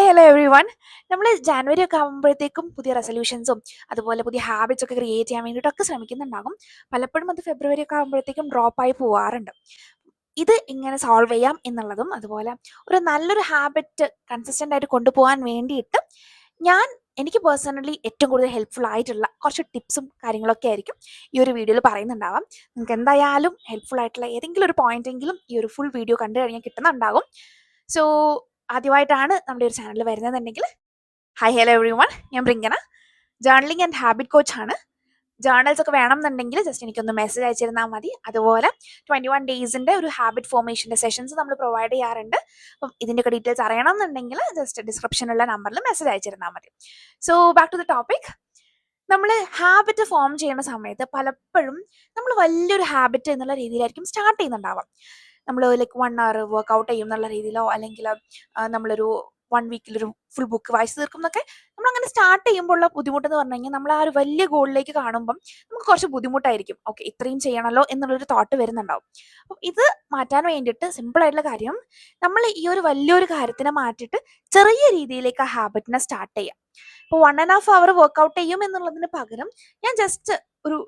Hi hello every one നമ്മൾ ജാനുവരി ഒക്കെ ആകുമ്പോഴത്തേക്കും പുതിയ റെസൊല്യൂഷൻസും അതുപോലെ പുതിയ ഹാബിറ്റ്സ് ഒക്കെ ക്രിയേറ്റ് ചെയ്യാൻ വേണ്ടിയിട്ടൊക്കെ ശ്രമിക്കുന്നുണ്ടാകും. പലപ്പോഴും അത് ഫെബ്രുവരി ഒക്കെ ആകുമ്പോഴത്തേക്കും ഡ്രോപ്പായി പോവാറുണ്ട്. ഇത് ഇങ്ങനെ സോൾവ് ചെയ്യാം എന്നുള്ളതും അതുപോലെ ഒരു നല്ലൊരു ഹാബിറ്റ് കൺസിസ്റ്റന്റ് ആയിട്ട് കൊണ്ടുപോകാൻ വേണ്ടിയിട്ട് ഞാൻ എനിക്ക് പേഴ്സണലി ഏറ്റവും കൂടുതൽ ഹെൽപ്ഫുൾ ആയിട്ടുള്ള കുറച്ച് ടിപ്സും കാര്യങ്ങളൊക്കെ ആയിരിക്കും ഈ ഒരു വീഡിയോയിൽ പറയുന്നുണ്ടാവാം. നിങ്ങൾക്ക് എന്തായാലും ഹെൽപ്ഫുൾ ആയിട്ടുള്ള ഏതെങ്കിലും ഒരു പോയിന്റ് എങ്കിലും ഈ ഒരു ഫുൾ വീഡിയോ കണ്ടു കഴിഞ്ഞാൽ കിട്ടുന്നുണ്ടാകും. സോ ആദ്യമായിട്ടാണ് നമ്മുടെ ഒരു ചാനൽ വരുന്നതെന്നുണ്ടെങ്കിൽ ഹൈ ഹലോ എവറി വൺ ഞാൻ ബ്രിങ്കന ജേർണലിംഗ് ആൻഡ് ഹാബിറ്റ് കോച്ച് ആണ്. ജേർണൽസ് ഒക്കെ വേണം എന്നുണ്ടെങ്കിൽ ജസ്റ്റ് എനിക്കൊന്ന് മെസ്സേജ് അയച്ചിരുന്നാൽ മതി. അതുപോലെ ട്വന്റി വൺ ഡേയ്സിന്റെ ഒരു ഹാബിറ്റ് ഫോർമേഷന്റെ സെഷൻസ് നമ്മൾ പ്രൊവൈഡ് ചെയ്യാറുണ്ട്. അപ്പം ഇതിന്റെയൊക്കെ ഡീറ്റെയിൽസ് അറിയണം എന്നുണ്ടെങ്കിൽ ജസ്റ്റ് ഡിസ്ക്രിപ്ഷനിലുള്ള നമ്പറിൽ മെസ്സേജ് അയച്ചിരുന്നാൽ മതി. So back to the topic നമ്മൾ ഹാബിറ്റ് ഫോം ചെയ്യുന്ന സമയത്ത് പലപ്പോഴും നമ്മൾ വലിയൊരു ഹാബിറ്റ് എന്നുള്ള രീതിയിലായിരിക്കും സ്റ്റാർട്ട് ചെയ്യുന്നുണ്ടാവാം നമ്മൾ ലൈക്ക് വൺ അവർ വർക്കൗട്ട് ചെയ്യും എന്നുള്ള രീതിയിലോ അല്ലെങ്കിൽ നമ്മളൊരു വൺ വീക്കിലൊരു ഫുൾ ബുക്ക് വായിച്ചു തീർക്കും എന്നൊക്കെ നമ്മൾ അങ്ങനെ സ്റ്റാർട്ട് ചെയ്യുമ്പോൾ ഉള്ള ബുദ്ധിമുട്ടെന്ന് പറഞ്ഞു കഴിഞ്ഞാൽ നമ്മൾ ആ ഒരു വലിയ ഗോളിലേക്ക് കാണുമ്പം നമുക്ക് കുറച്ച് ബുദ്ധിമുട്ടായിരിക്കും. ഓക്കെ ഇത്രയും ചെയ്യണമല്ലോ എന്നുള്ളൊരു തോട്ട് വരുന്നുണ്ടാവും. അപ്പം ഇത് മാറ്റാൻ വേണ്ടിയിട്ട് സിമ്പിൾ ആയിട്ടുള്ള കാര്യം നമ്മൾ ഈ ഒരു വലിയൊരു കാര്യത്തിനെ മാറ്റിയിട്ട് ചെറിയ രീതിയിലേക്ക് ആ ഹാബിറ്റിനെ സ്റ്റാർട്ട് ചെയ്യാം. ഇപ്പോൾ one and half hour workout ചെയ്യും എന്നുള്ളതിന് പകരം ഞാൻ ജസ്റ്റ് ഒരു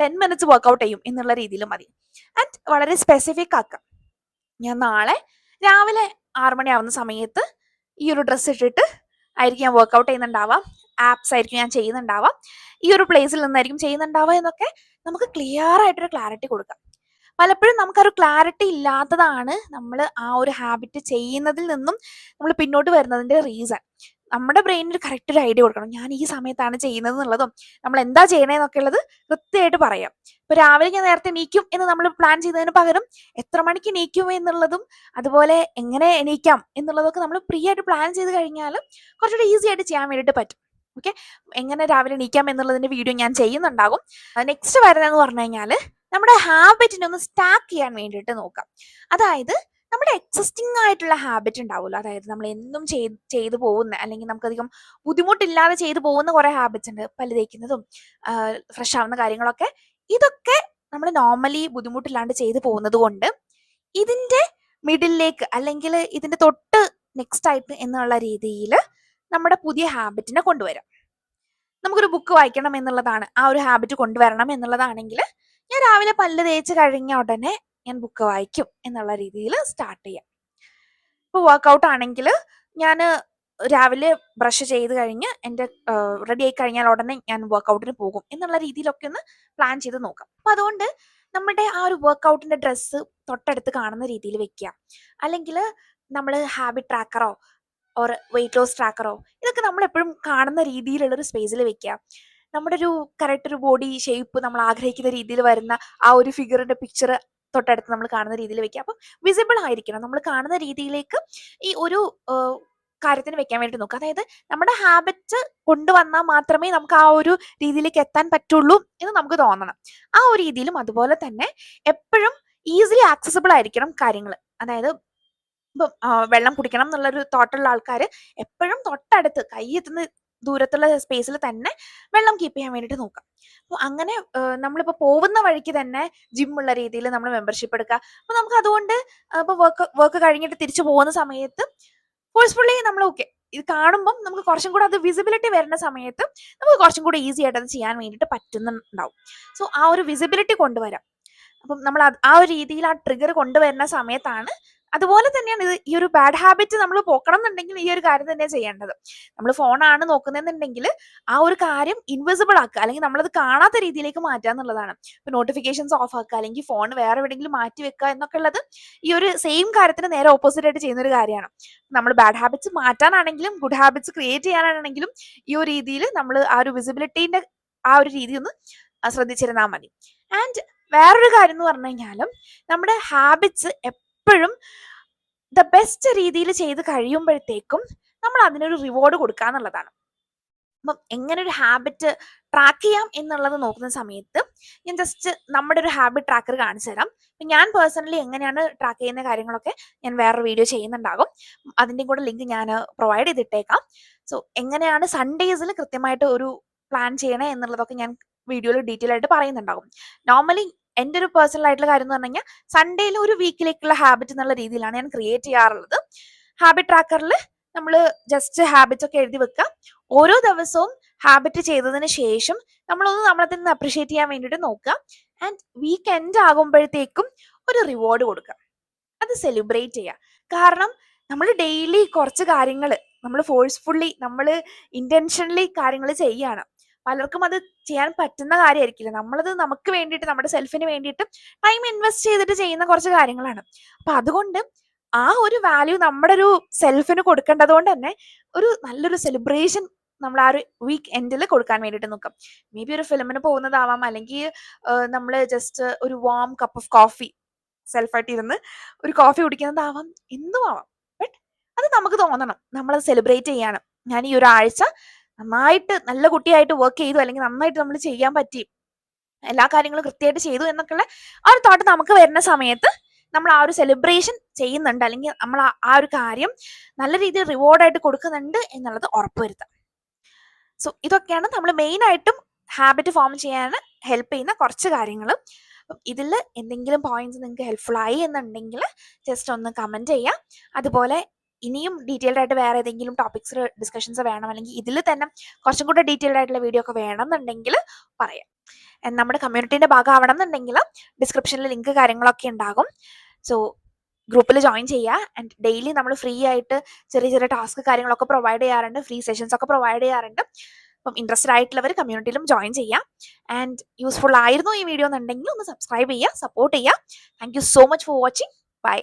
ടെൻ മിനിറ്റ്സ് വർക്കൗട്ട് ചെയ്യും എന്നുള്ള രീതിയിൽ മതി. ആൻഡ് വളരെ സ്പെസിഫിക് ആക്കാം. ഞാൻ നാളെ രാവിലെ ആറു മണിയാവുന്ന സമയത്ത് ഈ ഒരു ഡ്രസ്സ് ഇട്ടിട്ട് ആയിരിക്കും ഞാൻ വർക്കൗട്ട് ചെയ്യുന്നുണ്ടാവാം ആപ്സ് ആയിരിക്കും ഞാൻ ചെയ്യുന്നുണ്ടാവാം ഈ ഒരു പ്ലേസിൽ നിന്നായിരിക്കും ചെയ്യുന്നുണ്ടാവുക എന്നൊക്കെ നമുക്ക് ക്ലിയർ ആയിട്ടൊരു ക്ലാരിറ്റി കൊടുക്കാം. പലപ്പോഴും നമുക്കൊരു ക്ലാരിറ്റി ഇല്ലാത്തതാണ് നമ്മൾ ആ ഒരു ഹാബിറ്റ് ചെയ്യുന്നതിൽ നിന്നും നമ്മൾ പിന്നോട്ട് വരുന്നതിന്റെ റീസൺ നമ്മുടെ ബ്രെയിനിൽ കറക്റ്റ് ഒരു ഐഡിയ കൊടുക്കണം. ഞാൻ ഈ സമയത്താണ് ചെയ്യുന്നത് എന്നുള്ളതും നമ്മൾ എന്താ ചെയ്യണേന്നൊക്കെ ഉള്ളത് കൃത്യമായിട്ട് പറയാം. ഇപ്പൊ രാവിലെ ഞാൻ നേരത്തെ നീക്കും എന്ന് നമ്മൾ പ്ലാൻ ചെയ്തതിന് പകരം എത്ര മണിക്ക് നീക്കും എന്നുള്ളതും അതുപോലെ എങ്ങനെ എണീക്കാം എന്നുള്ളതൊക്കെ നമ്മൾ ഫ്രീ ആയിട്ട് പ്ലാൻ ചെയ്ത് കഴിഞ്ഞാൽ കുറച്ചുകൂടി ഈസി ആയിട്ട് ചെയ്യാൻ വേണ്ടിയിട്ട് പറ്റും. ഓക്കെ എങ്ങനെ രാവിലെ എണീക്കാം എന്നുള്ളതിന്റെ വീഡിയോ ഞാൻ ചെയ്യുന്നുണ്ടാകും. നെക്സ്റ്റ് വരുന്നതെന്ന് പറഞ്ഞു കഴിഞ്ഞാൽ നമ്മുടെ ഹാബിറ്റിനെ ഒന്ന് സ്റ്റാക്ക് ചെയ്യാൻ വേണ്ടിയിട്ട് നോക്കാം. അതായത് നമ്മുടെ എക്സിസ്റ്റിംഗ് ആയിട്ടുള്ള ഹാബിറ്റ് ഉണ്ടാവുമല്ലോ. അതായത് നമ്മൾ എന്നും ചെയ്ത് ചെയ്തു പോകുന്ന അല്ലെങ്കിൽ നമുക്കധികം ബുദ്ധിമുട്ടില്ലാതെ ചെയ്തു പോകുന്ന കുറെ ഹാബിറ്റ്സ് ഉണ്ട്. പല്ല് തേക്കുന്നതും ഫ്രഷ് ആവുന്ന കാര്യങ്ങളൊക്കെ. ഇതൊക്കെ നമ്മൾ നോർമലി ബുദ്ധിമുട്ടില്ലാണ്ട് ചെയ്തു പോകുന്നത് കൊണ്ട് ഇതിന്റെ മിഡിലേക്ക് അല്ലെങ്കിൽ ഇതിന്റെ തൊട്ട് നെക്സ്റ്റ് ആയിട്ട് എന്നുള്ള രീതിയിൽ നമ്മുടെ പുതിയ ഹാബിറ്റിനെ കൊണ്ടുവരാം. നമുക്കൊരു ബുക്ക് വായിക്കണം എന്നുള്ളതാണ്. ആ ഒരു ഹാബിറ്റ് കൊണ്ടുവരണം എന്നുള്ളതാണെങ്കിൽ ഞാൻ രാവിലെ പല്ല് തേച്ച് കഴിഞ്ഞ ഉടനെ ഞാൻ ബുക്ക് വായിക്കും എന്നുള്ള രീതിയിൽ സ്റ്റാർട്ട് ചെയ്യാം. ഇപ്പോൾ വർക്കൗട്ട് ആണെങ്കിൽ ഞാൻ രാവിലെ ബ്രഷ് ചെയ്ത് കഴിഞ്ഞ് എന്റെ റെഡി ആയി കഴിഞ്ഞാൽ ഉടനെ ഞാൻ വർക്കൗട്ടിന് പോകും എന്നുള്ള രീതിയിലൊക്കെ ഒന്ന് പ്ലാൻ ചെയ്ത് നോക്കാം. അപ്പം അതുകൊണ്ട് നമ്മുടെ ആ ഒരു വർക്കൗട്ടിന്റെ ഡ്രസ്സ് തൊട്ടടുത്ത് കാണുന്ന രീതിയിൽ വെക്കുക അല്ലെങ്കിൽ നമ്മൾ ഹാബിറ്റ് ട്രാക്കറോ ഓർ വെയിറ്റ് ലോസ് ട്രാക്കറോ ഇതൊക്കെ നമ്മൾ എപ്പോഴും കാണുന്ന രീതിയിലുള്ള ഒരു സ്പേസിൽ വെക്കുക നമ്മുടെ ഒരു കറക്റ്റ് ഒരു ബോഡി ഷേപ്പ് നമ്മൾ ആഗ്രഹിക്കുന്ന രീതിയിൽ വരുന്ന ആ ഒരു ഫിഗറിന്റെ പിക്ചർ തൊട്ടടുത്ത് നമ്മൾ കാണുന്ന രീതിയിൽ വെക്കുക. അപ്പം വിസിബിൾ ആയിരിക്കണം. നമ്മൾ കാണുന്ന രീതിയിലേക്ക് ഈ ഒരു കാര്യത്തിന് വെക്കാൻ വേണ്ടി നോക്കുക. അതായത് നമ്മുടെ ഹാബിറ്റ് കൊണ്ടുവന്നാൽ മാത്രമേ നമുക്ക് ആ ഒരു രീതിയിലേക്ക് എത്താൻ പറ്റുള്ളൂ എന്ന് നമുക്ക് തോന്നണം. ആ ഒരു രീതിയിലും അതുപോലെ തന്നെ എപ്പോഴും ഈസിലി ആക്സസിബിൾ ആയിരിക്കണം കാര്യങ്ങൾ. അതായത് ഇപ്പം വെള്ളം കുടിക്കണം എന്നുള്ളൊരു തോട്ടുള്ള ആൾക്കാർ എപ്പോഴും തൊട്ടടുത്ത് കൈ എത്തുന്ന ദൂരത്തുള്ള സ്പേസിൽ തന്നെ വെള്ളം കീപ്പ് ചെയ്യാൻ വേണ്ടിയിട്ട് നോക്കാം അപ്പോൾ അങ്ങനെ നമ്മളിപ്പോൾ പോകുന്ന വഴിക്ക് തന്നെ ജിമ്മുള്ള രീതിയിൽ നമ്മൾ മെമ്പർഷിപ്പ് എടുക്കുക. അപ്പോൾ നമുക്ക് അതുകൊണ്ട് ഇപ്പോൾ വർക്ക് വർക്ക് കഴിഞ്ഞിട്ട് തിരിച്ചു പോകുന്ന സമയത്ത് ഫോഴ്സ്ഫുള്ളി നമ്മൾ ഓക്കെ ഇത് കാണുമ്പം നമുക്ക് കുറച്ചും കൂടെ അത് വിസിബിലിറ്റി വരുന്ന സമയത്ത് നമുക്ക് കുറച്ചും കൂടെ ഈസി ആയിട്ട് അത് ചെയ്യാൻ വേണ്ടിയിട്ട് പറ്റുന്നുണ്ടാവും. സോ ആ ഒരു വിസിബിലിറ്റി കൊണ്ടുവരാം. അപ്പം നമ്മൾ ആ ഒരു രീതിയിൽ ആ ട്രിഗർ കൊണ്ടുവരുന്ന സമയത്താണ് അതുപോലെ തന്നെയാണ് ഇത് ഈ ഒരു ബാഡ് ഹാബിറ്റ് നമ്മൾ പോക്കണം എന്നുണ്ടെങ്കിൽ ഈ ഒരു കാര്യം തന്നെ ചെയ്യേണ്ടത്. നമ്മൾ ഫോണാണ് നോക്കുന്നതെന്നുണ്ടെങ്കിൽ ആ ഒരു കാര്യം ഇൻവിസിബിൾ ആക്കുക അല്ലെങ്കിൽ നമ്മളത് കാണാത്ത രീതിയിലേക്ക് മാറ്റുക എന്നുള്ളതാണ്. ഇപ്പൊ നോട്ടിഫിക്കേഷൻസ് ഓഫ് ആക്കുക അല്ലെങ്കിൽ ഫോൺ വേറെ എവിടെയെങ്കിലും മാറ്റി വെക്കുക എന്നൊക്കെ ഉള്ളത് ഈ ഒരു സെയിം കാര്യത്തിന് നേരെ ഓപ്പോസിറ്റ് ആയിട്ട് ചെയ്യുന്ന ഒരു കാര്യമാണ്. നമ്മൾ ബാഡ് ഹാബിറ്റ്സ് മാറ്റാനാണെങ്കിലും ഗുഡ് ഹാബിറ്റ്സ് ക്രിയേറ്റ് ചെയ്യാനാണെങ്കിലും ഈ ഒരു രീതിയിൽ നമ്മൾ ആ ഒരു വിസിബിലിറ്റീന്റെ ആ ഒരു രീതി ഒന്ന് ശ്രദ്ധിച്ചിരുന്നാൽ മതി. ആൻഡ് വേറൊരു കാര്യം എന്ന് പറഞ്ഞു കഴിഞ്ഞാലും നമ്മുടെ ഹാബിറ്റ്സ് എപ്പോഴും ദ ബെസ്റ്റ് രീതിയിൽ ചെയ്ത് കഴിയുമ്പോഴത്തേക്കും നമ്മൾ അതിനൊരു റിവാർഡ് കൊടുക്കുക എന്നുള്ളതാണ്. അപ്പം എങ്ങനെ ഒരു ഹാബിറ്റ് ട്രാക്ക് ചെയ്യാം എന്നുള്ളത് നോക്കുന്ന സമയത്ത് ഞാൻ ജസ്റ്റ് നമ്മുടെ ഒരു ഹാബിറ്റ് ട്രാക്കർ കാണിച്ചു തരാം. അപ്പം ഞാൻ പേഴ്സണലി എങ്ങനെയാണ് ട്രാക്ക് ചെയ്യുന്ന കാര്യങ്ങളൊക്കെ ഞാൻ വേറൊരു വീഡിയോ ചെയ്യുന്നുണ്ടാകും. അതിന്റെയും കൂടെ ലിങ്ക് ഞാൻ പ്രൊവൈഡ് ചെയ്തിട്ടേക്കാം. സോ എങ്ങനെയാണ് സൺഡേസിൽ കൃത്യമായിട്ട് ഒരു പ്ലാൻ ചെയ്യണേ എന്നുള്ളതൊക്കെ ഞാൻ വീഡിയോയിൽ ഡീറ്റെയിൽ ആയിട്ട് പറയുന്നുണ്ടാകും. നോർമലി എന്റെ ഒരു പേഴ്സണൽ ആയിട്ടുള്ള കാര്യം എന്ന് പറഞ്ഞു കഴിഞ്ഞാൽ സൺഡേയിൽ ഒരു വീക്കിലേക്കുള്ള ഹാബിറ്റ് എന്നുള്ള രീതിയിലാണ് ഞാൻ ക്രിയേറ്റ് ചെയ്യാറുള്ളത്. ഹാബിറ്റ് ട്രാക്കറിൽ നമ്മൾ ജസ്റ്റ് ഹാബിറ്റ്സ് ഒക്കെ എഴുതി വെക്കുക ഓരോ ദിവസവും ഹാബിറ്റ് ചെയ്തതിന് ശേഷം നമ്മളൊന്ന് നമ്മളെ തന്നെ അപ്രിഷിയേറ്റ് ചെയ്യാൻ വേണ്ടിയിട്ട് നോക്കുക ആൻഡ് വീക്ക് എൻഡ് ആകുമ്പോഴത്തേക്കും ഒരു റിവാർഡ് കൊടുക്കുക അത് സെലിബ്രേറ്റ് ചെയ്യുക കാരണം നമ്മൾ ഡെയിലി കുറച്ച് കാര്യങ്ങൾ നമ്മൾ ഫോഴ്സ്ഫുള്ളി നമ്മൾ ഇന്റൻഷനലി കാര്യങ്ങൾ ചെയ്യാണ്. പലർക്കും അത് ചെയ്യാൻ പറ്റുന്ന കാര്യമായിരിക്കില്ല നമ്മളത് നമുക്ക് വേണ്ടിയിട്ട് നമ്മുടെ സെൽഫിന് വേണ്ടിയിട്ട് ടൈം ഇൻവെസ്റ്റ് ചെയ്തിട്ട് ചെയ്യുന്ന കുറച്ച് കാര്യങ്ങളാണ്. അപ്പൊ അതുകൊണ്ട് ആ ഒരു വാല്യൂ നമ്മുടെ ഒരു സെൽഫിന് കൊടുക്കേണ്ടത് കൊണ്ട് തന്നെ ഒരു നല്ലൊരു സെലിബ്രേഷൻ നമ്മൾ ആ ഒരു വീക്ക് എൻഡിൽ കൊടുക്കാൻ വേണ്ടിയിട്ട് നോക്കാം. മേ ബി ഒരു ഫിലിമിന് പോകുന്നതാവാം. അല്ലെങ്കിൽ നമ്മൾ ജസ്റ്റ് ഒരു വാം കപ്പ് ഓഫ് കോഫി സെൽഫായിട്ട് ഇരുന്ന് ഒരു കോഫി കുടിക്കുന്നതാവാം. എന്തും ആവാം ബട്ട് അത് നമുക്ക് തോന്നണം. നമ്മളത് സെലിബ്രേറ്റ് ചെയ്യണം. ഞാൻ ഈ ഒരാഴ്ച നന്നായിട്ട് നല്ല കുട്ടിയായിട്ട് വർക്ക് ചെയ്തു അല്ലെങ്കിൽ നന്നായിട്ട് നമ്മൾ ചെയ്യാൻ പറ്റി എല്ലാ കാര്യങ്ങളും കൃത്യമായിട്ട് ചെയ്തു എന്നൊക്കെയുള്ള ആ ഒരു തോട്ട് നമുക്ക് വരുന്ന സമയത്ത് നമ്മൾ ആ ഒരു സെലിബ്രേഷൻ ചെയ്യുന്നുണ്ട്. അല്ലെങ്കിൽ നമ്മൾ ആ- ഒരു കാര്യം നല്ല രീതിയിൽ റിവാർഡായിട്ട് കൊടുക്കുന്നുണ്ട് എന്നുള്ളത് ഉറപ്പുവരുത്താം. സോ ഇതൊക്കെയാണ് നമ്മൾ മെയിൻ ആയിട്ടും ഹാബിറ്റ് ഫോം ചെയ്യാൻ ഹെൽപ്പ് ചെയ്യുന്ന കുറച്ച് കാര്യങ്ങൾ ഇതിൽ എന്തെങ്കിലും പോയിന്റ്സ് നിങ്ങൾക്ക് ഹെൽപ്ഫുൾ ആയി എന്നുണ്ടെങ്കിൽ ജസ്റ്റ് ഒന്ന് കമന്റ് ചെയ്യാം. അതുപോലെ ഇനിയും ഡീറ്റെയിൽഡ് ആയിട്ട് വേറെ ഏതെങ്കിലും ടോപ്പിക്സ് ഡിസ്കഷൻസ് വേണം അല്ലെങ്കിൽ ഇതിൽ തന്നെ കുറച്ചും കൂടെ ഡീറ്റെയിൽഡ് ആയിട്ടുള്ള വീഡിയോ ഒക്കെ വേണമെന്നുണ്ടെങ്കിൽ പറയാം. And നമ്മുടെ കമ്മ്യൂണിറ്റിന്റെ ഭാഗമാവണം എന്നുണ്ടെങ്കിൽ ഡിസ്ക്രിപ്ഷനിൽ ലിങ്ക് കാര്യങ്ങളൊക്കെ ഉണ്ടാകും. സോ ഗ്രൂപ്പിൽ ജോയിൻ ചെയ്യുക. ആൻഡ് ഡെയിലി നമ്മൾ ഫ്രീ ആയിട്ട് ചെറിയ ചെറിയ ടാസ്ക് കാര്യങ്ങളൊക്കെ പ്രൊവൈഡ് ചെയ്യാറുണ്ട്. ഫ്രീ സെഷൻസ് ഒക്കെ പ്രൊവൈഡ് ചെയ്യാറുണ്ട്. അപ്പം ഇൻട്രസ്റ്റഡ് ആയിട്ടുള്ളവർ കമ്മ്യൂണിറ്റിയിലും ജോയിൻ ചെയ്യാം ആൻഡ് യൂസ്ഫുൾ ആയിരുന്നു ഈ വീഡിയോ എന്നുണ്ടെങ്കിൽ ഒന്ന് സബ്സ്ക്രൈബ് ചെയ്യുക സപ്പോർട്ട് ചെയ്യുക. Thank so much for watching bye